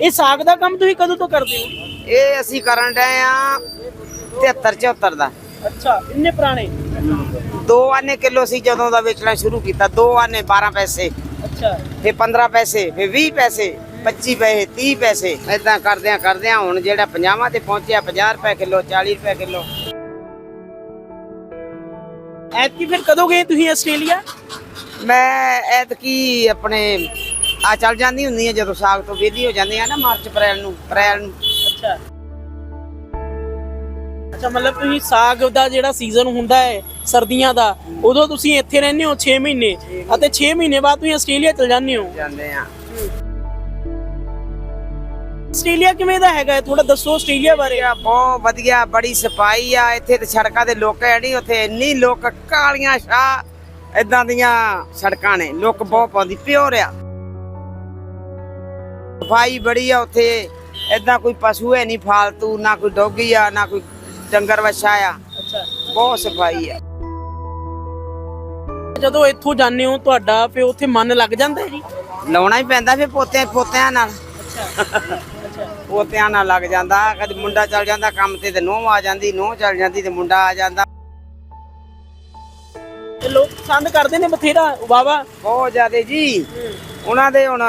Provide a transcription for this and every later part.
ਇਹ ਸਾਗ ਦਾ ਕੰਮ ਤੁਸੀਂ ਕਦੋਂ ਤੋਂ ਕਰਦੇ ਹੋ? ਇਹ ਅਸੀਂ ਕਰਨ ਡਏ ਆ 73 74 ਦਾ। ਅੱਛਾ ਇੰਨੇ ਪੁਰਾਣੇ? ਦੋ ਆਨੇ ਕਿਲੋ ਸੀ ਜਦੋਂ ਦਾ ਵੇਚਣਾ ਸ਼ੁਰੂ ਕੀਤਾ ਦੋ ਆਨੇ 12 ਪੈਸੇ। ਅੱਛਾ। ਫਿਰ 15 ਪੈਸੇ ਫਿਰ 20 ਪੈਸੇ 25 ਪੈਸੇ 30 ਪੈਸੇ। ਇਦਾਂ ਕਰਦਿਆਂ ਕਰਦਿਆਂ ਹੁਣ ਜਿਹੜਾ 50 ਤੇ ਪਹੁੰਚਿਆ 50 ਰੁਪਏ ਕਿਲੋ 40 ਰੁਪਏ ਕਿਲੋ। ਐਤਕੀ ਫਿਰ ਕਦੋਂ ਗਏ ਤੁਸੀਂ ਆਸਟ੍ਰੇਲੀਆ? ਮੈਂ ਐਤਕੀ ਆਪਣੇ ਆ ਚੱਲ ਜਾਂਦੀ ਹੁੰਦੀ ਆ ਜਦੋਂ ਸਾਗ ਤੋਂ ਵਿਹਲੀ ਹੋ ਜਾਂਦੇ ਆ ਨਾ ਮਾਰਚ ਅਪ੍ਰੈਲ ਨੂੰ ਅਪ੍ਰੈਲ ਨੂੰ। ਅੱਛਾ। ਅੱਛਾ ਮਤਲਬ ਤੁਸੀਂ ਸਾਗ ਦਾ ਜਿਹੜਾ ਸੀਜ਼ਨ ਹੁੰਦਾ ਹੈ ਸਰਦੀਆਂ ਦਾ ਉਦੋਂ ਤੁਸੀਂ ਇੱਥੇ ਰਹਿੰਦੇ ਹੋ 6 ਮਹੀਨੇ। ਅਤੇ 6 ਮਹੀਨੇ ਬਾਅਦ ਤੁਸੀਂ ਆਸਟ੍ਰੇਲੀਆ ਚਲ ਜਾਂਦੇ ਹੋ। ਜਾਂਦੇ ਆ। ਆਸਟ੍ਰੇਲੀਆ ਕਿਵੇਂ ਦਾ ਹੈਗਾ? ਥੋੜਾ ਦੱਸੋ ਆਸਟ੍ਰੇਲੀਆ ਬਾਰੇ। ਆ ਬਹੁਤ ਵਧੀਆ ਬੜੀ ਸਫ਼ਾਈ ਆ। ਇੱਥੇ ਤੇ ਸੜਕਾਂ ਦੇ ਲੋਕ ਹੈ ਨਹੀਂ ਉੱਥੇ ਇੰਨੀ ਲੋਕ ਕਾਲੀਆਂ ਸ਼ਾਹ ਇਦਾਂ ਦੀਆਂ ਸੜਕਾਂ ਨੇ। ਲੋਕ ਬਹੁਤ ਪਾਉਂਦੀ ਪਿਓਰ ਆ। ਸਫ਼ਾਈ ਬੜੀ ਆ ਉੱਥੇ। ਇਦਾਂ ਕੋਈ ਪਸ਼ੂ ਹੈ ਨਹੀਂ ਫਾਲਤੂ ਨਾ ਕੋਈ ਡੋਗੀ ਆ ਨਾ ਕੋਈ ਡੰਗਰ ਵੱਛਾ ਆ। ਅੱਛਾ। ਬਹੁਤ ਸਫ਼ਾਈ ਆ। ਜਦੋਂ ਇੱਥੋਂ ਜਾਂਦੇ ਹੋ ਤੁਹਾਡਾ ਫਿਰ ਉੱਥੇ ਮਨ ਲੱਗ ਜਾਂਦਾ ਹੈ ਜੀ? ਲਾਉਣਾ ਹੀ ਪੈਂਦਾ ਫਿਰ ਪੋਤੇ ਪੋਤਿਆਂ ਨਾਲ। ਪੋਤਿਆਂ ਨਾਲ ਲੱਗ ਜਾਂਦਾ। ਕਦੇ ਮੁੰਡਾ ਚੱਲ ਜਾਂਦਾ ਕੰਮ ਤੇ ਤੇ ਨੂੰਹ ਆ ਜਾਂਦੀ ਨੂੰਹ ਚੱਲ ਜਾਂਦੀ ਤੇ ਮੁੰਡਾ ਆ ਜਾਂਦਾ। ਲੋਕ ਪਸੰਦ ਕਰਦੇ ਨੇ ਬਥੇਰਾ ਵਾਵਾ ਬਹੁਤ ਜ਼ਿਆਦੇ ਜੀ। ਉਹਨਾਂ ਦੇ ਹੁਣ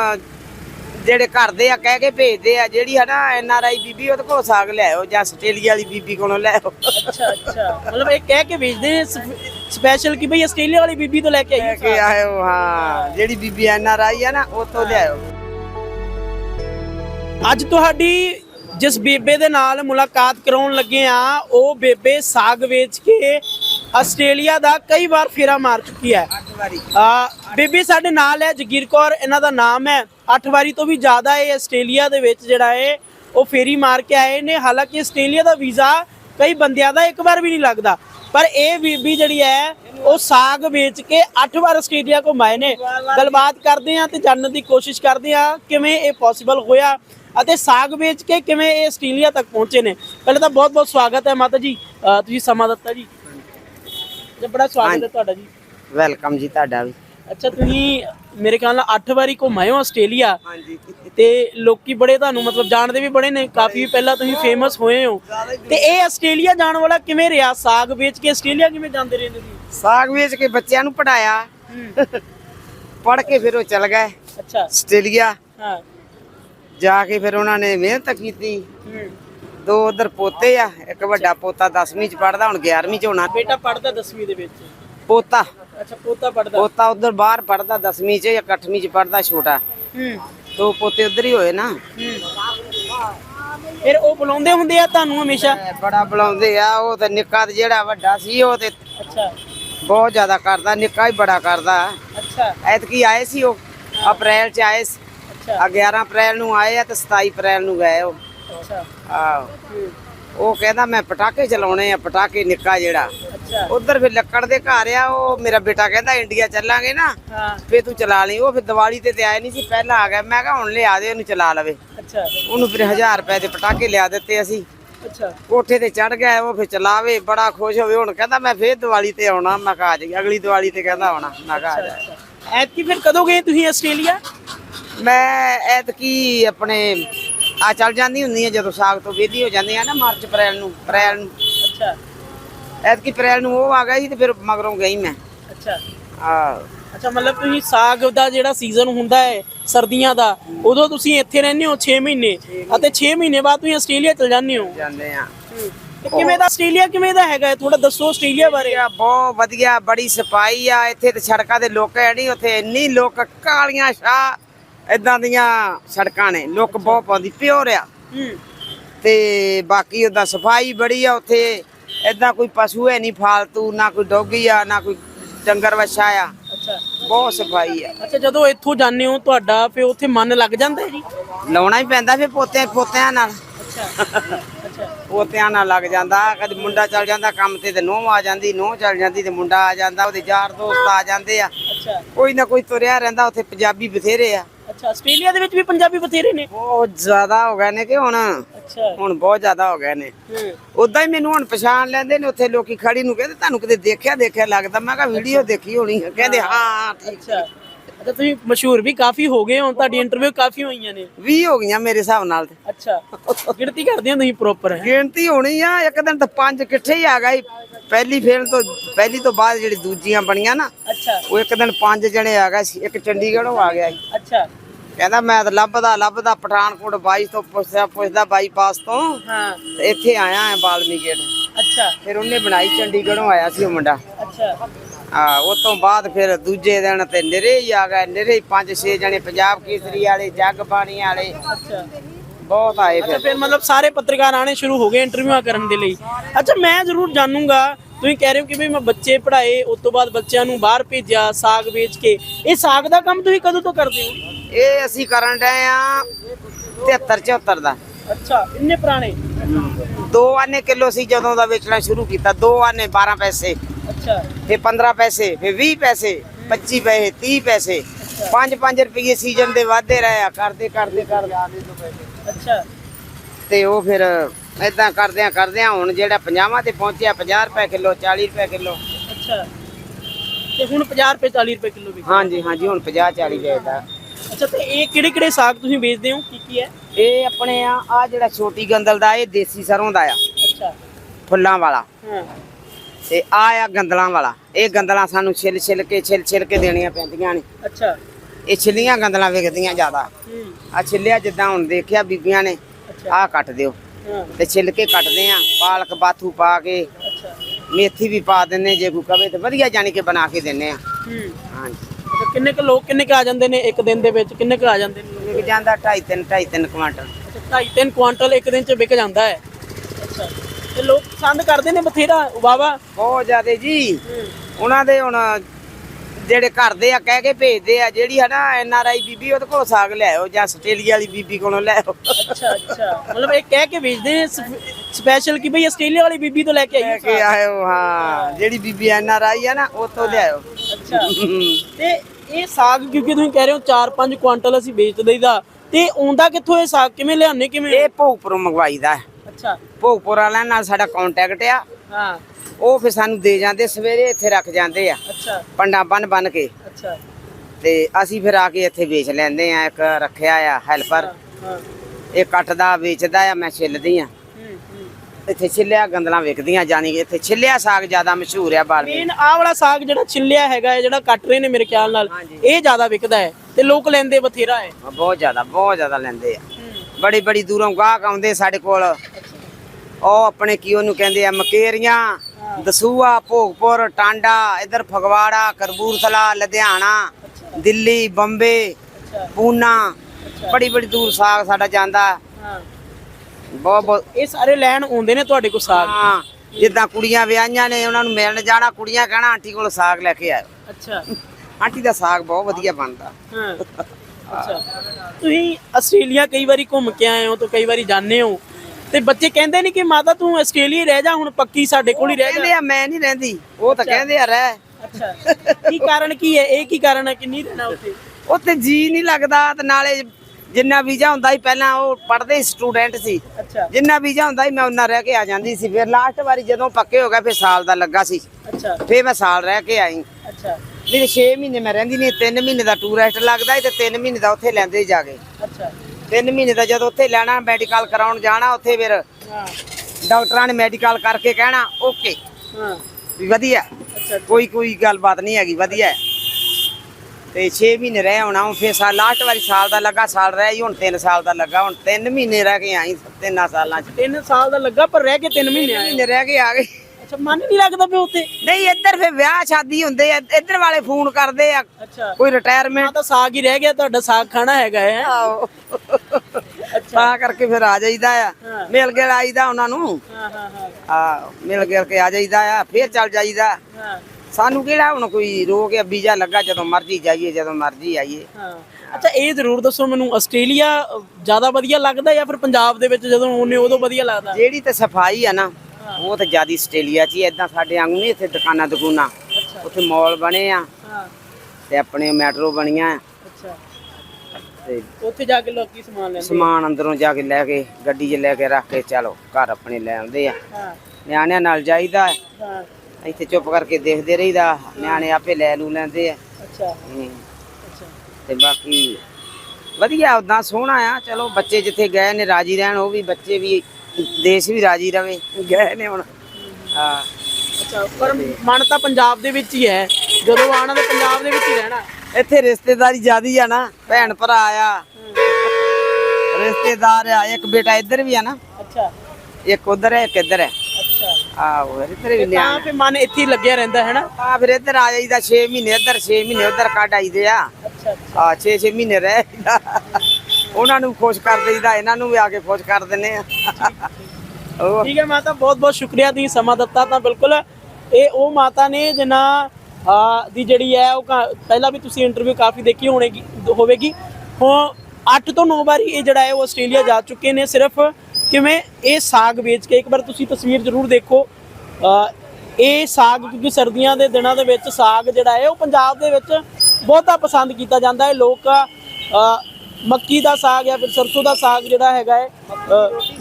ਜਿਹੜੇ ਘਰ ਦੇ ਆ ਕਹਿ ਕੇ ਭੇਜਦੇ ਆ ਜਿਹੜੀ ਹੈ ਨਾ ਐਨ ਆਰ ਆਈ ਬੀਬੀ ਉਹਦੇ ਕੋਲ ਸਾਗ ਲਿਆਓ ਜਾਂ ਆਸਟ੍ਰੇਲੀਆ ਵਾਲੀ ਬੀਬੀ ਕੋਲੋਂ ਲਿਆਓ ਅੱਛਾ ਅੱਛਾ। ਮਤਲਬ ਇਹ ਕਹਿ ਕੇ ਵੇਚਦੇ ਨੇ ਸਪੈਸ਼ਲ ਕਿ ਭਈ ਆਸਟ੍ਰੇਲੀਆ ਵਾਲੀ ਬੀਬੀ ਤੋਂ ਲੈ ਕੇ ਆਈ ਕੇ ਆਇਓ ਹਾਂ। ਜਿਹੜੀ ਬੀਬੀ ਐਨ ਆਰ ਆਈ ਆ ਨਾ ਤੋਂ ਲਿਆਓ ਅੱਜ ਤੁਹਾਡੀ ਜਿਸ ਬੇਬੇ ਦੇ ਨਾਲ ਮੁਲਾਕਾਤ ਕਰਾਉਣ ਲੱਗੇ ਆ ਉਹ ਬੇਬੇ ਸਾਗ ਵੇਚ ਕੇ ਆਸਟ੍ਰੇਲੀਆ ਦਾ ਕਈ ਵਾਰ ਫੇਰਾ ਮਾਰ ਚੁੱਕੀ ਹੈ। ਅੱਠ ਵਾਰੀ। ਆ ਬੇਬੀ ਸਾਡੇ ਨਾਲ ਹੈ ਜਗੀਰ ਕੌਰ ਇਹਨਾਂ ਦਾ ਨਾਮ ਹੈ। 8 ਵਾਰੀ ਤੋਂ ਵੀ ਜ਼ਿਆਦਾ ਇਹ ਆਸਟ੍ਰੇਲੀਆ ਦੇ ਵਿੱਚ ਜਿਹੜਾ ਹੈ ਉਹ ਫੇਰੀ ਮਾਰ ਕੇ ਆਏ ਨੇ। ਹਾਲਾਂਕਿ ਆਸਟ੍ਰੇਲੀਆ ਦਾ ਵੀਜ਼ਾ ਕਈ ਬੰਦਿਆਂ ਦਾ ਇੱਕ ਵਾਰ ਵੀ ਨਹੀਂ ਲੱਗਦਾ। ਪਰ ਇਹ ਬੀਬੀ ਜਿਹੜੀ ਹੈ ਉਹ ਸਾਗ ਵੇਚ ਕੇ 8 ਵਾਰ ਆਸਟ੍ਰੇਲੀਆ ਘੁੰਮਾਏ ਨੇ। ਗੱਲਬਾਤ ਕਰਦੇ ਆ ਤੇ ਜਾਣਨ ਦੀ ਕੋਸ਼ਿਸ਼ ਕਰਦੇ ਆ ਕਿਵੇਂ ਇਹ ਪੋਸੀਬਲ ਹੋਇਆ ਅਤੇ ਸਾਗ ਵੇਚ ਕੇ ਕਿਵੇਂ ਇਹ ਆਸਟ੍ਰੇਲੀਆ ਤੱਕ ਪਹੁੰਚੇ ਨੇ। ਪਹਿਲੇ ਤਾਂ ਬਹੁਤ ਬਹੁਤ ਸਵਾਗਤ ਹੈ ਮਾਤਾ ਜੀ। ਤੁਸੀਂ ਸਮਾਂ ਦਿੱਤਾ ਜੀ। ਬੜਾ ਸਵਾਗਤ ਹੈ ਤੁਹਾਡਾ ਜੀ। ਵੈਲਕਮ ਜੀ ਤੁਹਾਡਾ ਵੀ। ਅੱਛਾ ਤੁਸੀਂ ਮੇਰੇ ਖਿਆਲ ਨਾਲ 8 ਵਾਰੀ ਘੁੰਮਾਏ ਹੋ ਆਸਟ੍ਰੇਲੀਆ। ਹਾਂਜੀ। ਤੇ ਲੋਕੀ ਬੜੇ ਤੁਹਾਨੂੰ ਮਤਲਬ ਜਾਣਦੇ ਵੀ ਬੜੇ ਨੇ ਕਾਫੀ ਪਹਿਲਾਂ ਤੁਸੀਂ ਫੇਮਸ ਹੋਏ ਹੋ। ਤੇ ਇਹ ਆਸਟ੍ਰੇਲੀਆ ਜਾਣ ਵਾਲਾ ਕਿਵੇਂ ਰਿਹਾ? ਸਾਗ ਵੇਚ ਕੇ ਆਸਟ੍ਰੇਲੀਆ ਕਿਵੇਂ ਜਾਂਦੇ ਰਹਿੰਦੇ ਸੀ ਸਾਗ ਵੇਚ ਕੇ ਬੱਚਿਆਂ ਨੂੰ ਪੜਾਇਆ। ਪੜ ਕੇ ਫਿਰ ਉਹ ਚਲ ਗਏ। ਅੱਛਾ। ਆਸਟ੍ਰੇਲੀਆ। ਹਾਂ। ਜਾ ਕੇ ਫਿਰ ਉਹਨਾਂ ਨੇ ਮਿਹਨਤ ਕੀਤੀ। ਦੋ ਉਧਰ ਪੋਤੇ ਆ ਇੱਕ ਵੱਡਾ ਪੋਤਾ 10ਵੀਂ ਚ ਪੜਦਾ ਹੁਣ 11ਵੀਂ ਚ ਹੋਣਾ। ਬੇਟਾ ਪੜਦਾ 10ਵੀਂ ਦੇ ਵਿੱਚ? ਪੋਤਾ। ਅੱਛਾ ਪੋਤਾ ਪੜਦਾ ਪੋਤਾ ਉਧਰ ਬਾਹਰ ਪੜਦਾ 10ਵੀਂ ਚ ਜਾਂ 8ਵੀਂ ਚ ਪੜਦਾ ਛੋਟਾ। ਹੂੰ। ਦੋ ਪੋਤੇ ਉਧਰ ਹੀ ਹੋਏ ਨਾ। ਫਿਰ ਉਹ ਬੁਲਾਉਂਦੇ ਹੁੰਦੇ ਆ ਤੁਹਾਨੂੰ ਹਮੇਸ਼ਾ? ਬੜਾ ਬੁਲਾਉਂਦੇ ਆ ਉਹ ਤੇ ਨਿੱਕਾ ਤੇ ਜਿਹੜਾ ਵੱਡਾ ਸੀ ਉਹ ਤੇ ਅੱਛਾ। ਬਹੁਤ ਜ਼ਿਆਦਾ ਕਰਦਾ ਨਿੱਕਾ ਹੀ ਬੜਾ ਕਰਦਾ। ਅੱਛਾ। ਐਤਕੀ ਆਏ ਸੀ ਉਹ ਅਪ੍ਰੈਲ ਚ ਆਏ ਸੀ। ਅੱਛਾ। ਆ 11 ਅਪ੍ਰੈਲ ਨੂੰ ਆਏ ਆ ਤੇ 27 ਅਪ੍ਰੈਲ ਨੂੰ ਗਏ ਉਹ। ਅੱਛਾ। ਆਹੋ। ਹੂੰ। ਉਹ ਕਹਿੰਦਾ ਮੈਂ ਪਟਾਕੇ ਚਲਾਉਣੇ ਆ ਪਟਾਕੇ ਨਿੱਕਾ ਜਿਹੜਾ। ਉਧਰ ਫਿਰ ਲੱਕੜ ਦੇ ਘਰ ਆ ਉਹ ਮੇਰਾ ਬੇਟਾ ਕਹਿੰਦਾ ਇੰਡੀਆ ਚੱਲਾਂਗੇ ਨਾ ਫੇ ਤੂੰ ਚਲਾ ਲਈ ਉਹ ਫਿਰ ਦੀਵਾਲੀ ਤੇ ਤੇ ਆਏ ਨਹੀਂ ਸੀ ਪਹਿਲਾਂ ਆ ਗਿਆ ਮੈਂ ਕਿਹਾ ਹੁਣ ਲਿਆ ਦੇ ਉਹਨੂੰ ਚਲਾ ਲਵੇ। ਅੱਛਾ। ਉਹਨੂੰ ਫਿਰ 1000 ਰੁਪਏ ਦੇ ਪਟਾਕੇ ਲਿਆ ਦਿੱਤੇ ਅਸੀਂ। ਅੱਛਾ। ਕੋਠੇ ਤੇ ਚੜ ਗਿਆ ਉਹ ਫਿਰ ਚਲਾਵੇ ਬੜਾ ਖੁਸ਼ ਹੋਵੇ ਹੁਣ ਕਹਿੰਦਾ ਮੈਂ ਫੇਰ ਦੀਵਾਲੀ ਤੇ ਆਉਣਾ ਮੈਂ ਕਿਹਾ ਜਾਈ ਅਗਲੀ ਦੀਵਾਲੀ ਤੇ ਕਹਿੰਦਾ ਆਉਣਾ ਮੈਂ ਕਿਹਾ ਜਾ ਐਤਕੀ ਫਿਰ ਕਦੋਂ ਗਏ ਤੁਸੀਂ ਆਸਟ੍ਰੇਲੀਆ? ਮੈਂ ਐਤਕੀ ਆਪਣੇ ਆ ਚੱਲ ਜਾਂਦੀ ਹੁੰਦੀ ਆ ਜਦੋਂ ਸਾਗ ਤੋਂ ਵਿਹਲੀ ਹੋ ਜਾਂਦੇ ਆ ਨਾ ਮਾਰਚ ਅਪ੍ਰੈਲ ਨੂੰ ਅਪ੍ਰੈਲ ਨੂੰ। ਅੱਛਾ। ਐਤਕੀ ਅਪ੍ਰੈਲ ਨੂੰ ਉਹ ਆ ਗਿਆ ਸੀ ਤੇ ਫਿਰ ਮਗਰੋਂ ਗਈ ਮੈਂ। ਅੱਛਾ। ਆ ਅੱਛਾ ਮਤਲਬ ਤੁਸੀਂ ਸਾਗ ਦਾ ਜਿਹੜਾ ਸੀਜ਼ਨ ਹੁੰਦਾ ਹੈ ਸਰਦੀਆਂ ਦਾ ਉਦੋਂ ਤੁਸੀਂ ਇੱਥੇ ਰਹਿੰਦੇ ਹੋ 6 ਮਹੀਨੇ ਅਤੇ 6 ਮਹੀਨੇ ਬਾਅਦ ਤੁਸੀਂ ਆਸਟ੍ਰੇਲੀਆ ਚਲ ਜਾਂਦੇ ਹੋ? ਜਾਂਦੇ ਆ ਤੇ ਕਿਵੇਂ ਦਾ ਆਸਟ੍ਰੇਲੀਆ ਕਿਵੇਂ ਦਾ ਹੈਗਾ? ਥੋੜਾ ਦੱਸੋ ਆਸਟ੍ਰੇਲੀਆ ਬਾਰੇ। ਆ ਬਹੁਤ ਵਧੀਆ ਬੜੀ ਸਫ਼ਾਈ ਆ ਇੱਥੇ ਤੇ ਸੜਕਾਂ ਦੇ ਲੋਕ ਹੈ ਨਹੀਂ ਉੱਥੇ ਇੰਨੀ ਲੋਕ ਕਾਲੀਆਂ ਸ਼ਾਹ ਇਦਾਂ ਦੀਆਂ ਸੜਕਾਂ ਨੇ। ਲੋਕ ਬਹੁਤ ਪਾਉਂਦੀ ਪਿਓਰ ਆ। ਤੇ ਬਾਕੀ ਉਹਦਾ ਸਫ਼ਾਈ ਬੜੀ ਆ ਉੱਥੇ। ਇਦਾਂ ਕੋਈ ਪਸ਼ੂ ਹੈ ਨਹੀਂ ਫਾਲਤੂ ਨਾ ਕੋਈ ਡੋਗੀ ਆ ਨਾ ਕੋਈ ਡੰਗਰ ਵੱਛਾ ਆ। ਅੱਛਾ। ਬਹੁਤ ਸਫ਼ਾਈ ਆ। ਅੱਛਾ ਜਦੋਂ ਇੱਥੋਂ ਜਾਂਦੇ ਹੋ ਤੁਹਾਡਾ ਫਿਰ ਉੱਥੇ ਮਨ ਲੱਗ ਜਾਂਦਾ ਹੈ ਜੀ? ਲਾਉਣਾ ਹੀ ਪੈਂਦਾ ਫਿਰ ਪੋਤੇ ਪੋਤਿਆਂ ਨਾਲ। ਅੱਛਾ। ਪੋਤਿਆਂ ਨਾਲ ਲੱਗ ਜਾਂਦਾ। ਕਦੇ ਮੁੰਡਾ ਚੱਲ ਜਾਂਦਾ ਕੰਮ ਤੇ ਤੇ ਨੂੰਹ ਆ ਜਾਂਦੀ ਨੂੰਹ ਚੱਲ ਜਾਂਦੀ ਤੇ ਮੁੰਡਾ ਆ ਜਾਂਦਾ ਉਹਦੇ ਯਾਰ ਦੋਸਤ ਆ ਜਾਂਦੇ ਆ। ਅੱਛਾ। ਕੋਈ ਨਾ ਕੋਈ ਤੁਰਿਆ ਰਹਿੰਦਾ ਉੱਥੇ ਪੰਜਾਬੀ ਬਥੇਰੇ ਆ। ਅੱਛਾ ਆਸਟ੍ਰੇਲੀਆ ਦੇ ਵਿੱਚ ਵੀ ਪੰਜਾਬੀ ਬਥੇਰੇ ਨੇ? ਬਹੁਤ ਜ਼ਿਆਦਾ ਹੋ ਗਏ ਨੇ ਕਿ ਹੁਣ। ਅੱਛਾ। ਹੁਣ ਬਹੁਤ ਜ਼ਿਆਦਾ ਹੋ ਗਏ ਨੇ। ਉਦਾਂ ਹੀ ਮੈਨੂੰ ਹੁਣ ਪਛਾਣ ਲੈਂਦੇ ਨੇ ਉੱਥੇ ਲੋਕੀ ਖੜੀ ਨੂੰ ਕਹਿੰਦੇ ਤੁਹਾਨੂੰ ਕਿਤੇ ਦੇਖਿਆ ਦੇਖਿਆ ਲੱਗਦਾ? ਮੈਂ ਕਿਹਾ ਵੀਡੀਓ ਦੇਖੀ ਹੋਣੀ ਹੈ ਕਹਿੰਦੇ ਹਾਂ। ਠੀਕ ਅੱਛਾ। ਅੱਛਾ ਤੁਸੀਂ ਮਸ਼ਹੂਰ ਵੀ ਕਾਫੀ ਹੋ ਗਏ ਹੋ ਤੁਹਾਡੀ ਇੰਟਰਵਿਊ ਕਾਫੀ ਹੋਈਆਂ ਨੇ। 20 ਹੋ ਗਈਆਂ ਮੇਰੇ ਹਿਸਾਬ ਨਾਲ ਤੇ। ਅੱਛਾ। ਗਿਣਤੀ ਕਰਦੇ ਹੋ ਤੁਸੀਂ ਪ੍ਰੋਪਰ ਹੈ ਗਿਣਤੀ ਹੋਣੀ ਆ ਇੱਕ ਦਿਨ ਤਾਂ ਪੰਜ ਇਕੱਠੇ ਹੀ ਆ ਗਏ। ਪਹਿਲੀ ਫਿਲਮ ਤੋਂ ਪਹਿਲੀ ਤੋਂ ਬਾਅਦ ਜਿਹੜੀ ਦੂਜੀਆਂ ਬਣੀਆਂ ਨਾ ਅੱਛਾ। ਉਹ ਇੱਕ ਦਿਨ ਪੰਜ ਜਣੇ ਆ ਗਏ ਸੀ ਇੱਕ ਚੰਡੀਗੜ੍ਹੋਂ ਆ ਗਿਆ ਸੀ। ਅੱਛਾ। ਕਹਿੰਦਾ ਮੈਂ ਤਾਂ ਲੱਭਦਾ ਲੱਭਦਾ ਪਠਾਨਕੋਟ ਬਾਈ ਤੋਂ ਪੁੱਛਦਾ ਪੁੱਛਦਾ ਬਾਈਪਾਸ ਤੋਂ। ਹਾਂ। ਤੇ ਇੱਥੇ ਆਇਆ ਹਾਂ ਬਾਲਮੀ ਗੇਟ। ਅੱਛਾ। ਫਿਰ ਉਹਨੇ ਬਣਾਈ ਚੰਡੀਗੜ੍ਹੋਂ ਆਇਆ ਸੀ ਉਹ ਮੁੰਡਾ। ਅੱਛਾ। ਆ ਉਹ ਤੋਂ ਬਾਅਦ ਫਿਰ ਦੂਜੇ ਦਿਨ ਤੇ ਨਿਰੇ ਹੀ ਆ ਗਏ। ਨਿਰੇ ਹੀ ਪੰਜ ਛੇ ਜਣੇ ਪੰਜਾਬ ਕੇਸਰੀ ਵਾਲੇ ਜੱਗ ਬਾਣੀ ਵਾਲੇ। ਅੱਛਾ। ਬਹੁਤ ਆਏ ਫਿਰ। ਫਿਰ ਮਤਲਬ ਸਾਰੇ ਪੱਤਰਕਾਰ ਆਣੇ ਸ਼ੁਰੂ ਹੋ ਗਏ ਇੰਟਰਵਿਊਆਂ ਕਰਨ ਦੇ ਲਈ। ਅੱਛਾ ਮੈਂ ਜ਼ਰੂਰ ਜਾਣੂੰਗਾ। ਤੁਸੀਂ ਕਹਿ ਰਹੇ ਹੋ ਕਿ ਵੀ ਮੈਂ ਬੱਚੇ ਪੜ੍ਹਾਏ ਉਸ ਤੋਂ ਬਾਅਦ ਬੱਚਿਆਂ ਨੂੰ ਬਾਹਰ ਭੇਜਿਆ ਸਾਗ ਵੇਚ ਕੇ। ਇਹ ਸਾਗ ਦਾ ਕੰਮ ਤੁਸੀਂ ਕਦੋਂ ਤੋਂ ਕਰਦੇ ਹੋ? ਇਹ ਅਸੀਂ ਕਰਨ ਡਏ ਆ 73 74 ਦਾ। ਅੱਛਾ ਇੰਨੇ ਪੁਰਾਣੇ? ਦੋ ਆਨੇ ਕਿਲੋ ਸੀ ਜਦੋਂ ਦਾ ਵੇਚਣਾ ਸ਼ੁਰੂ ਕੀਤਾ ਦੋ ਆਨੇ 12 ਪੈਸੇ। ਅੱਛਾ। ਫਿਰ 15 ਪੈਸੇ ਫਿਰ 20 ਪੈਸੇ 25 ਪੈਸੇ 30 ਪੈਸੇ। 5-5 ਰੁਪਏ ਸੀਜ਼ਨ ਦੇ ਵਾਧੇ ਰਹੇ ਆ ਕਰਦੇ ਕਰਦੇ ਕਰਦੇ। ਅੱਛਾ। ਤੇ ਉਹ ਫਿਰ ਏਦਾਂ ਕਰਦਿਆਂ ਕਰਦਿਆਂ ਹੁਣ ਜਿਹੜਾ 50 ਤੇ ਪਹੁੰਚਿਆ 50 ਰੁਪਏ ਕਿਲੋ 40 ਰੁਪਏ ਕਿਲੋ। ਅੱਛਾ। ਤੇ ਹੁਣ 50 ਰੁਪਏ 40 ਰੁਪਏ ਕਿਲੋ ਵਿਕ ਹਾਂਜੀ ਹਾਂਜੀ ਹੁਣ 50 40 ਵੇਚਦਾ ਅੱਛਾ ਤੇ ਇਹ ਕਿਹੜੇ ਕਿਹੜੇ ਸਾਗ ਤੁਸੀਂ ਵੇਚਦੇ ਹੋ? ਕੀ ਕੀ ਹੈ? ਇਹ ਆਪਣੇ ਆ ਆ ਜਿਹੜਾ ਛੋਟੀ ਗੰਦਲ ਦਾ ਇਹ ਦੇਸੀ ਸਰੋਂ ਦਾ ਆ। ਅੱਛਾ। ਫੁੱਲਾਂ ਵਾਲਾ। ਹਾਂ। ਤੇ ਆ ਆ ਗੰਦਲਾਂ ਵਾਲਾ। ਇਹ ਗੰਦਲਾਂ ਸਾਨੂੰ ਛਿਲ ਛਿਲ ਕੇ ਛਿਲ ਛਿਲ ਕੇ ਦੇਣੀਆਂ ਪੈਂਦੀਆਂ ਨੇ। ਅੱਛਾ। ਇਹ ਛਿੱਲੀਆਂ ਗੰਦਲਾਂ ਵਿਕਦੀਆਂ ਜ਼ਿਆਦਾ। ਹੂੰ। ਆ ਛਿੱਲਿਆ ਜਿੱਦਾਂ ਹੁਣ ਦੇਖਿਆ ਬੀਬੀਆਂ ਨੇ ਆਹ ਕੱਟ ਦਿਓ। ਤੇ ਛਿੱਲ ਕੇ ਕੱਟਦੇ ਆ ਪਾਲਕ ਬਾਥੂ ਪਾ ਕੇ। ਮੇਥੀ ਵੀ ਪਾ ਦਿੰਨੇ ਜੇ ਕੋਈ ਕਵੇ ਤੇ ਵਧੀਆ ਜਾਣੀ ਕਿ ਬਣਾ ਕੇ ਦਿੰਨੇ ਆ। ਹਾਂਜੀ। ਕਿੰਨੇ ਕੁ ਲੋਕ ਕਿੰਨੇ ਕੁ ਆ ਜਾਂਦੇ ਨੇ ਇੱਕ ਦਿਨ ਦੇ ਵਿੱਚ? ਕਿੰਨੇ ਕੁ ਆ ਜਾਂਦੇ ਨੇ ਵਿਕ ਜਾਂਦਾ 2.5 3 2.5 3 ਕੁਆਂਟਲ। ਢਾਈ ਤਿੰਨ ਕੁਆਂਟਲ ਇੱਕ ਦਿਨ ਚ ਵਿਕ ਜਾਂਦਾ ਹੈ। ਅੱਛਾ। ਤੇ ਲੋਕ ਪਸੰਦ ਕਰਦੇ ਨੇ ਬਥੇਰਾ? ਵਾਵਾ ਬਹੁਤ ਜ਼ਿਆਦੇ ਜੀ। ਉਹਨਾਂ ਦੇ ਹੁਣ ਜਿਹੜੇ ਘਰ ਦੇ ਆ ਕਹਿ ਕੇ ਭੇਜਦੇ ਆ ਜਿਹੜੀ ਹੈ ਨਾ ਐਨ ਆਰ ਆਈ ਬੀਬੀ ਉਹਦੇ ਕੋਲ ਸਾਗ ਲਿਆਓ ਜਾਂ ਆਸਟ੍ਰੇਲੀਆ ਵਾਲੀ ਬੀਬੀ ਕੋਲੋਂ ਲਿਆਓ। ਅੱਛਾ ਅੱਛਾ। ਮਤਲਬ ਇਹ ਕਹਿ ਕੇ ਵੇਚਦੇ ਸਪੈਸ਼ਲ ਕਿ ਭਈ ਆਸਟ੍ਰੇਲੀਆ ਵਾਲੀ ਬੀਬੀ ਤੋਂ ਲੈ ਕੇ ਲੈ ਆਈਏ ਕੇ ਆਇਓ ਹਾਂ। ਜਿਹੜੀ ਬੀਬੀ ਐਨ ਆਰ ਆਈ ਆ ਨਾ ਤੋਂ ਲਿਆਓ ਅੱਛਾ। ਤੇ ਇਹ ਸਾਗ ਕਿਉਂਕਿ ਤੁਸੀਂ ਕਹਿ ਰਹੇ ਹੋ 4-5 ਕੁਆਂਟਲ ਅਸੀਂ ਵੇਚ ਦਈਦਾ ਤੇ ਆਉਂਦਾ ਕਿੱਥੋਂ ਇਹ ਸਾਗ? ਕਿਵੇਂ ਲਿਆਉਂਦੇ ਕਿਵੇਂ? ਇਹ ਭੋਗਪੁਰੋਂ ਮੰਗਵਾਈਦਾ। ਅੱਛਾ। ਭੋਗਪੁਰ ਵਾਲਿਆਂ ਨਾਲ ਸਾਡਾ ਕੰਟੈਕਟ ਆ। ਹਾਂ। ਉਹ ਫਿਰ ਸਾਨੂੰ ਦੇ ਜਾਂਦੇ ਸਵੇਰੇ ਇੱਥੇ ਰੱਖ ਜਾਂਦੇ ਆ। ਅੱਛਾ। ਪੰਡਾ ਬੰਨ ਬੰਨ ਕੇ। ਅੱਛਾ। ਤੇ ਅਸੀਂ ਫਿਰ ਆ ਕੇ ਇੱਥੇ ਵੇਚ ਲੈਂਦੇ ਆ ਇੱਕ ਰੱਖਿਆ ਆ ਹੈਲਪਰ। ਹਾਂ ਇਹ ਕੱਟਦਾ ਵੇਚਦਾ ਆ ਮੈਂ ਛਿੱਲਦੀ ਆ। ਇੱਥੇ ਛਿੱਲਿਆ ਗੰਦਲਾਂ ਵਿਕਦੀਆਂ ਜਾਨੀ ਇੱਥੇ ਛਿੱਲਿਆ ਸਾਗ ਜ਼ਿਆਦਾ ਮਸ਼ਹੂਰ ਆ ਬਾਲਮੀ ਮੇਨ ਆਹ ਵਾਲਾ ਸਾਗ ਜਿਹੜਾ ਛਿੱਲਿਆ ਹੈਗਾ ਹੈ ਜਿਹੜਾ ਕੱਟ ਰਹੇ ਨੇ ਮੇਰੇ ਖਿਆਲ ਨਾਲ। ਇਹ ਜ਼ਿਆਦਾ ਵਿਕਦਾ ਹੈ ਤੇ ਲੋਕ ਲੈਂਦੇ ਬਥੇਰਾ ਹੈ। ਬਹੁਤ ਜ਼ਿਆਦਾ ਬਹੁਤ ਜ਼ਿਆਦਾ ਲੈਂਦੇ ਆ। ਬੜੀ ਬੜੀ ਦੂਰੋਂ ਗਾਹਕ ਆਉਂਦੇ ਸਾਡੇ ਕੋਲ। ਉਹ ਆਪਣੇ ਕੀ ਉਹਨੂੰ ਕਹਿੰਦੇ ਆ ਮਕੇਰੀਆਂ ਦਸੂਆ ਭੋਗਪੁਰ ਟਾਂਡਾ ਇਧਰ ਫਗਵਾੜਾ ਕਰਬੂਰਥਲਾ ਲੁਧਿਆਣਾ ਦਿੱਲੀ ਬੰਬੇ ਪੂਨਾ। ਬੜੀ ਬੜੀ ਦੂਰ ਸਾਗ ਸਾਡਾ ਜਾਂਦਾ। ਬਹੁਤ ਬਹੁਤ। ਇਹ ਸਾਰੇ ਲੈਣ ਆਉਂਦੇ ਨੇ ਤੁਹਾਡੇ ਕੋਲ ਸਾਗ? ਹਾਂ ਜਿੱਦਾਂ ਕੁੜੀਆਂ ਵਿਆਹੀਆਂ ਨੇ ਉਹਨਾਂ ਨੂੰ ਮਿਲਣ ਜਾਣਾ ਕੁੜੀਆਂ ਕਹਿਣਾ ਆਂਟੀ ਕੋਲ ਸਾਗ ਲੈ ਕੇ ਆਇਓ। ਅੱਛਾ। ਆਂਟੀ ਦਾ ਸਾਗ ਬਹੁਤ ਵਧੀਆ ਬਣਦਾ। ਹਾਂ। ਅੱਛਾ। ਤੁਸੀਂ ਆਸਟ੍ਰੇਲੀਆ ਕਈ ਵਾਰੀ ਘੁੰਮ ਕੇ ਆਏ ਹੋ ਤਾਂ ਕਈ ਵਾਰੀ ਜਾਂਦੇ ਹੋ? ਤੇ ਬੱਚੇ ਕਹਿੰਦੇ ਨਹੀਂ ਕਿ ਮਾਤਾ ਤੂੰ ਆਸਟ੍ਰੇਲੀਆ ਰਹਿ ਜਾ ਹੁਣ ਪੱਕੀ ਸਾਡੇ ਕੋਲ ਹੀ ਰਹਿ ਕਹਿੰਦੇ ਜਾ। ਆ ਮੈਂ ਨਹੀਂ ਰਹਿੰਦੀ। ਉਹ ਤਾਂ ਕਹਿੰਦੇ ਆ ਰਹਿ। ਅੱਛਾ। ਕੀ ਕਾਰਨ ਕੀ ਹੈ? ਇਹ ਕੀ ਕਾਰਨ ਹੈ ਕਿ ਨਹੀਂ ਰਹਿਣਾ ਉੱਥੇ? ਉੱਥੇ ਜੀ ਨਹੀਂ ਲੱਗਦਾ ਤੇ ਨਾਲੇ ਜਿੰਨਾ ਵੀਜ਼ਾ ਹੁੰਦਾ ਸੀ ਪਹਿਲਾਂ ਉਹ ਪੜ੍ਹਦੇ ਸਟੂਡੈਂਟ ਸੀ। ਅੱਛਾ। ਜਿੰਨਾ ਵੀਜ਼ਾ ਹੁੰਦਾ ਸੀ ਮੈਂ ਉਹਨਾਂ ਰਹਿ ਕੇ ਆ ਜਾਂਦੀ ਸੀ। ਫਿਰ ਲਾਸਟ ਵਾਰੀ ਜਦੋਂ ਪੱਕੇ ਹੋ ਗਏ ਫਿਰ ਸਾਲ ਦਾ ਲੱਗਾ ਸੀ। ਅੱਛਾ। ਫਿਰ ਮੈਂ ਸਾਲ ਰਹਿ ਕੇ ਆਈ। ਅੱਛਾ। ਨਹੀਂ 6 ਮਹੀਨੇ ਮੈਂ ਰਹਿੰਦੀ ਨਹੀਂ 3 ਮਹੀਨੇ ਦਾ ਟੂਰਿਸਟ ਲੱਗਦਾ ਸੀ ਤੇ 3 ਮਹੀਨੇ ਦਾ ਉੱਥੇ ਲੈਂਦੇ ਜਾ ਕੇ। ਅੱਛਾ। 3 ਮਹੀਨੇ ਦਾ ਜਦੋਂ ਉੱਥੇ ਲੈਣਾ ਮੈਡੀਕਲ ਕਰਾਉਣ ਜਾਣਾ ਉੱਥੇ ਫਿਰ ਡਾਕਟਰਾਂ ਨੇ ਮੈਡੀਕਲ ਕਰਕੇ ਕਹਿਣਾ ਓਕੇ ਹਾਂ। ਵਧੀਆ। ਕੋਈ ਕੋਈ ਗੱਲਬਾਤ ਨਹੀਂ ਹੈਗੀ ਵਧੀਆ। ਤੇ 6 ਮਹੀਨੇ ਰਹਿ ਆਉਣਾ ਹੁਣ ਫਿਰ ਸਾਲ ਲਾਸਟ ਵਾਰੀ ਸਾਲ ਦਾ ਲੱਗਾ ਸਾਲ ਰਹਿ ਹੀ ਹੁਣ 3 ਸਾਲ ਦਾ ਲੱਗਾ ਹੁਣ 3 ਮਹੀਨੇ ਰਹਿ ਕੇ ਆਈ ਤਿੰਨਾਂ ਸਾਲਾਂ ਚ। ਤਿੰਨ ਸਾਲ ਦਾ ਲੱਗਾ ਪਰ ਰਹਿ ਕੇ 3 ਮਹੀਨੇ ਆਏ। ਮਹੀਨੇ ਰਹਿ ਕੇ ਆ ਗਏ। ਅੱਛਾ ਮਨ ਨਹੀਂ ਲੱਗਦਾ ਪਿਆ ਉੱਥੇ? ਨਹੀਂ ਇੱਧਰ ਫਿਰ ਵਿਆਹ ਸ਼ਾਦੀ ਹੁੰਦੇ ਆ ਇੱਧਰ ਵਾਲੇ ਫੋਨ ਕਰਦੇ ਆ। ਅੱਛਾ। ਕੋਈ ਰਿਟਾਇਰਮੈਂਟ ਤਾਂ ਸਾਗ ਹੀ ਰਹਿ ਗਿਆ ਤੁਹਾਡਾ ਸਾਗ ਖਾਣਾ ਹੈਗਾ ਹੈ। ਆਓ ਅੱਛਾ। ਕਰਕੇ ਫਿਰ ਆ ਜਾਈਦਾ ਆ। ਹਾਂ। ਮਿਲ ਕੇ ਆਈਦਾ ਉਹਨਾਂ ਨੂੰ। ਹਾਂ ਹਾਂ ਹਾਂ। ਆ ਮਿਲ ਗਿਲ ਕੇ ਆ ਜਾਈਦਾ ਆ ਫਿਰ ਚੱਲ ਜਾਈਦਾ। ਹਾਂ। ਸਾਨੂੰ ਕਿਹੜਾ ਹੁਣ ਕੋਈ ਰੋਕ ਆ ਵੀਜ਼ਾ ਲੱਗਾ ਜਦੋਂ ਮਰਜ਼ੀ ਜਾਈਏ ਜਦੋਂ ਮਰਜ਼ੀ ਆਈਏ। ਹਾਂ। ਅੱਛਾ ਇਹ ਜ਼ਰੂਰ ਦੱਸੋ ਮੈਨੂੰ ਆਸਟ੍ਰੇਲੀਆ ਜ਼ਿਆਦਾ ਵਧੀਆ ਲੱਗਦਾ ਜਾਂ ਫਿਰ ਪੰਜਾਬ ਦੇ ਵਿੱਚ ਜਦੋਂ ਉਹਨੇ ਉਦੋਂ ਵਧੀਆ ਲੱਗਦਾ? ਜਿਹੜੀ ਤੇ ਸਫ਼ਾਈ ਆ ਨਾ ਉਹ ਤਾਂ ਜਿਆਦੀ ਆਸਟ੍ਰੇਲੀਆ 'ਚ ਹੀ ਇਦਾਂ ਸਾਡੇ ਵਾਂਗੂ ਨਹੀਂ ਇੱਥੇ ਦੁਕਾਨਾਂ ਦੁਕਾਨਾਂ। ਉੱਥੇ ਮਾਲ ਬਣੇ ਆ ਹਾਂ। ਤੇ ਆਪਣੇ ਮੈਟਰੋ ਬਣੀਆਂ। ਅੱਛਾ। ਤੇ ਉੱਥੇ ਜਾ ਕੇ ਲੋਕੀ ਸਮਾਨ ਲੈਂਦੇ ਸਮਾਨ ਅੰਦਰੋਂ ਜਾ ਕੇ ਲੈ ਕੇ ਗੱਡੀ 'ਚ ਲੈ ਕੇ ਰੱਖ ਕੇ ਚਲੋ ਘਰ ਆਪਣੇ ਲੈ ਆਉਂਦੇ ਆ। ਹਾਂ। ਨਿਆਣਿਆਂ ਨਾਲ ਜਾਈਦਾ। ਹਾਂ। ਇੱਥੇ ਚੁੱਪ ਕਰਕੇ ਦੇਖਦੇ ਰਹੀਦਾ ਨਿਆਣੇ ਆਪੇ ਲੈ ਲੂ ਲੈਂਦੇ ਆ। ਅੱਛਾ। ਹੂੰ। ਅੱਛਾ। ਤੇ ਬਾਕੀ ਵਧੀਆ ਉਦਾਂ ਸੋਹਣਾ ਆ। ਚਲੋ ਬੱਚੇ ਜਿੱਥੇ ਗਏ ਨੇ ਰਾਜੀ ਰਹਿਣ ਉਹ ਵੀ ਬੱਚੇ ਵੀ ਦੇਸ਼ ਵੀ ਰਾਜੀ ਰਵੇ। ਗਏ ਨੇ ਹੁਣ। ਹਾਂ। ਅੱਛਾ ਪਰ ਮਨ ਤਾਂ ਪੰਜਾਬ ਦੇ ਵਿੱਚ ਹੀ ਹੈ। ਜਦੋਂ ਆਣਾ ਤਾਂ ਪੰਜਾਬ ਦੇ ਵਿੱਚ ਹੀ ਰਹਿਣਾ। ਇੱਥੇ ਰਿਸ਼ਤੇਦਾਰੀ ਜ਼ਿਆਦੀ ਆ ਨਾ ਭੈਣ ਭਰਾ ਆ। ਰਿਸ਼ਤੇਦਾਰ ਆ ਇੱਕ ਬੇਟਾ ਇੱਧਰ ਵੀ ਆ ਨਾ। ਅੱਛਾ। ਇੱਕ ਉਧਰ ਹੈ ਇੱਕ ਇੱਧਰ ਹੈ। ਅੱਛਾ। ਆਹੋ ਇੱਧਰ ਵੀ ਤਾਂ ਲਿਆ ਫਿਰ ਮਨ ਇੱਥੇ ਹੀ ਲੱਗਿਆ ਰਹਿੰਦਾ ਹੈ ਨਾ? ਆ ਫਿਰ ਇੱਧਰ ਆ ਜਾਈਦਾ 6 ਮਹੀਨੇ ਇੱਧਰ 6 ਮਹੀਨੇ ਉੱਧਰ ਕੱਢ ਆਈਦੇ ਆ। ਅੱਛਾ ਆ 6 6 ਮਹੀਨੇ ਰਹਿ ਜਾਈਦਾ। ਉਹਨਾਂ ਨੂੰ ਖੁਸ਼ ਕਰ ਦੇਈਦਾ, ਇਹਨਾਂ ਨੂੰ ਵੀ ਆ ਕੇ ਖੁਸ਼ ਕਰ ਦਿੰਨੇ ਆ। ਉਹ ਠੀਕ ਹੈ ਮਾਤਾ, ਬਹੁਤ ਬਹੁਤ ਸ਼ੁਕਰੀਆ ਤੁਸੀਂ ਸਮਾਂ ਦਿੱਤਾ ਤਾਂ ਬਿਲਕੁਲ। ਇਹ ਉਹ ਮਾਤਾ ਨੇ ਜਿਨ੍ਹਾਂ ਦੀ ਜਿਹੜੀ ਹੈ ਉਹ ਕਾ- ਪਹਿਲਾਂ ਵੀ ਤੁਸੀਂ ਇੰਟਰਵਿਊ ਕਾਫੀ ਦੇਖੀ ਹੋਣੇਗੀ, ਹੋਵੇਗੀ। ਹੁਣ 8 ਤੋਂ 9 ਵਾਰੀ ਇਹ ਜਿਹੜਾ ਹੈ ਉਹ ਆਸਟ੍ਰੇਲੀਆ ਜਾ ਚੁੱਕੇ ਨੇ ਸਿਰਫ ਕਿਵੇਂ ਇਹ ਸਾਗ ਵੇਚ ਕੇ, ਇੱਕ ਵਾਰ ਤੁਸੀਂ ਤਸਵੀਰ ਜ਼ਰੂਰ ਦੇਖੋ। ਇਹ ਸਾਗ ਕਿਉਂਕਿ ਸਰਦੀਆਂ ਦੇ ਦਿਨਾਂ ਦੇ ਵਿੱਚ ਸਾਗ ਜਿਹੜਾ ਹੈ ਉਹ ਪੰਜਾਬ ਦੇ ਵਿੱਚ ਬਹੁਤਾ ਪਸੰਦ ਕੀਤਾ ਜਾਂਦਾ ਹੈ। ਲੋਕ ਮੱਕੀ ਦਾ ਸਾਗ ਜਾਂ ਫਿਰ ਸਰਸੋਂ ਦਾ ਸਾਗ ਜਿਹੜਾ ਹੈਗਾ ਹੈ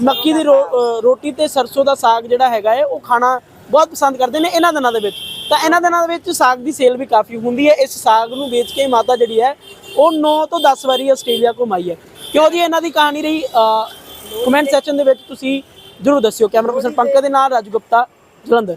ਮੱਕੀ ਦੀ ਰੋ- ਰੋਟੀ ਤੇ ਸਰਸੋਂ ਦਾ ਸਾਗ ਜਿਹੜਾ ਹੈਗਾ ਹੈ, ਉਹ ਖਾਣਾ ਬਹੁਤ ਪਸੰਦ ਕਰਦੇ ਨੇ ਇਹਨਾਂ ਦਿਨਾਂ ਦੇ ਵਿੱਚ। ਤਾਂ ਇਹਨਾਂ ਦਿਨਾਂ ਦੇ ਵਿੱਚ ਸਾਗ ਦੀ ਸੇਲ ਵੀ ਕਾਫੀ ਹੁੰਦੀ ਹੈ। ਇਸ ਸਾਗ ਨੂੰ ਵੇਚ ਕੇ ਮਾਤਾ ਜਿਹੜੀ ਹੈ, ਉਹ 9 ਤੋਂ 10 ਵਾਰੀ ਆਸਟ੍ਰੇਲੀਆ ਘੁਮਾਈ ਹੈ। ਕਿਉਂ ਜੀ ਇਹਨਾਂ ਦੀ ਕਹਾਣੀ ਰਹੀ? ਕਮੈਂਟ ਸੈਕਸ਼ਨ ਦੇ ਵਿੱਚ ਤੁਸੀਂ ਜਰੂਰ ਦੱਸਿਓ। ਕੈਮਰਾ ਪਰਸਨ ਪੰਕਜ ਦੇ ਨਾਲ, ਰਾਜੂ ਗੁਪਤਾ, ਜਲੰਧਰ।